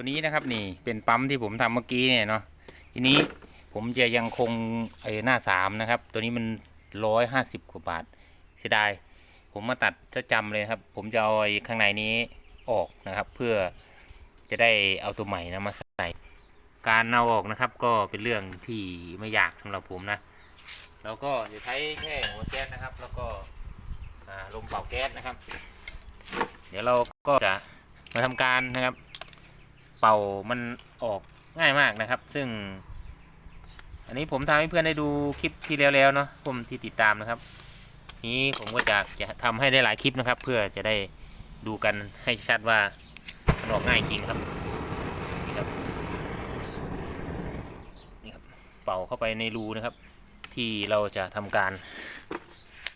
ตัวนี้นะครับนี่เป็นปั๊มที่ผมทำเมื่อกี้เนี่ยเนาะทีนี้ผมจะยังคงไอ้หน้าสามนะครับ ตัวนี้มันร้อยห้าสิบกว่าบาทเสียดายผมมาตัดจะจำเลยครับ ผมจะเอาไอ้ข้างในนี้ออกนะครับ เพื่อจะได้เอาตัวใหม่นะมาใส่การเอาออกนะครับ ก็เป็นเรื่องที่ไม่ยากสำหรับผมนะแล้วก็จะใช้แค่หัวแก๊สนะครับ แล้วก็ลมเป่าแก๊สนะครับ เดี๋ยวเราก็จะมาทำการนะครับ เป่ามันออกง่ายมากนะครับ ซึ่ง อันนี้ผมทำให้เพื่อนได้ดูคลิปที่แล้วๆเนาะผมที่ติดตามนะครับ นี้ผมก็จะจะทำให้ได้หลายคลิปนะครับ เพื่อจะได้ดูกันให้ชัดว่ามันออกง่ายจริงครับนี่ครับนี่ครับ เป่าเข้าไปในรูนะครับ ที่เราจะทำการ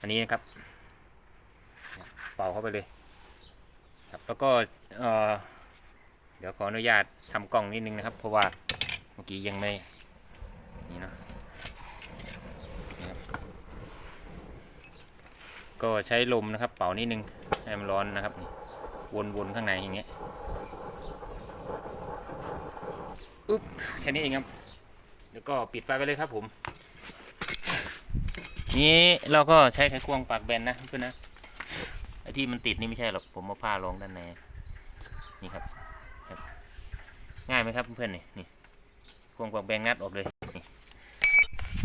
อันนี้นะครับ เป่าเข้าไปเลยครับแล้วก็เอ่อ ดี๋ยวขออนุญาตทำกล้องนิดนึงนะครับ เพราะว่าเมื่อกี้ยังไม่นี่เนาะก็ใช้ลมนะครับ เป่านิดนึงให้มันร้อนนะครับ วนๆข้างในอย่างเงี้ยอุ๊บแค่นี้เองครับแล้วก็ปิดไฟไปเลยครับผม นี้เราก็ใช้ไขควงปากแบนนะเพื่อนนะไอที่มันติดนี่ไม่ใช่หรอกผมเอาผ้ารองด้านในนี่ครับ ง่ายไหมครับเพื่อนๆนี่นี่ควงกวางแบงงัดออกเลยนี่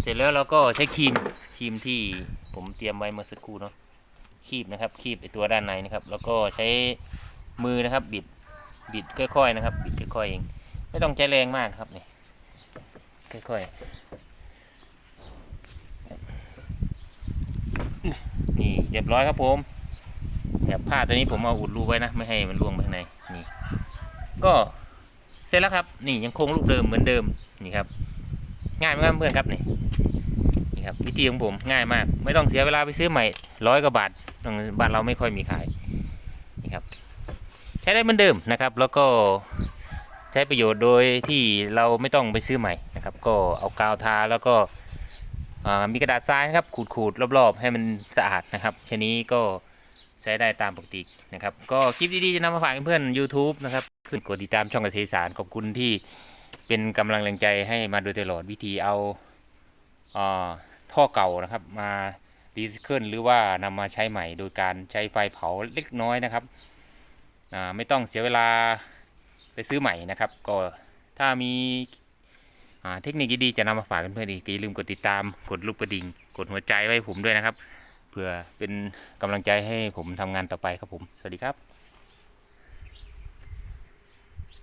เสร็จแล้วเราก็ใช้ครีมครีมที่ผมเตรียมไว้เมื่อสักครู่เนาะคีบนะครับคีบไอตัวด้านในนะครับ แล้วก็ใช้มือนะครับ บิดบิดค่อยๆนะครับ บิดค่อยๆเอง ไม่ต้องใช้แรงมากครับนี่ค่อยๆนี่เรียบร้อยครับผมแบบผ้าตัวนี้ผมเอาอุดรูไว้นะ ไม่ให้มันล่วงไปข้างในนี่ก็ เสร็จแล้วครับนี่ยังคงลูกเดิมเหมือนเดิมนี่ครับ ง่ายไหมครับเพื่อนครับนี่นี่ครับวิธีของผมง่ายมาก ไม่ต้องเสียเวลาไปซื้อใหม่ร้อยกว่าบาทตรงบ้านเราไม่ค่อยมีขายนี่ครับใช้ได้เหมือนเดิมนะครับ แล้วก็ใช้ประโยชน์โดยที่เราไม่ต้องไปซื้อใหม่นะครับ ก็เอากาวทาแล้วก็มีกระดาษทรายนะครับขูดๆรอบๆ ให้มันสะอาดนะครับแค่นี้ก็ใช้ได้ตามปกตินะครับ ก็คลิปดีๆ จะนำมาฝากเพื่อนๆ YouTube นะครับ ขึ้นกดติดตามช่องเกษตรสารขอบคุณที่เป็นกำลังแรงใจให้มาโดยตลอดวิธีเอาเออท่อเก่านะครับ มารีไซเคิลหรือว่านำมาใช้ใหม่โดยการใช้ไฟเผาเล็กน้อยนะครับไม่ต้องเสียเวลาไปซื้อใหม่นะครับ ก็ถ้ามีเทคนิคดีๆจะนำมาฝากเพื่อนๆอีกอย่าลืมกดติดตามกดลูกกระดิ่ง กดหัวใจไว้ผมด้วยนะครับ เพื่อเป็นกำลังใจให้ผมทำงานต่อไปครับผม สวัสดีครับ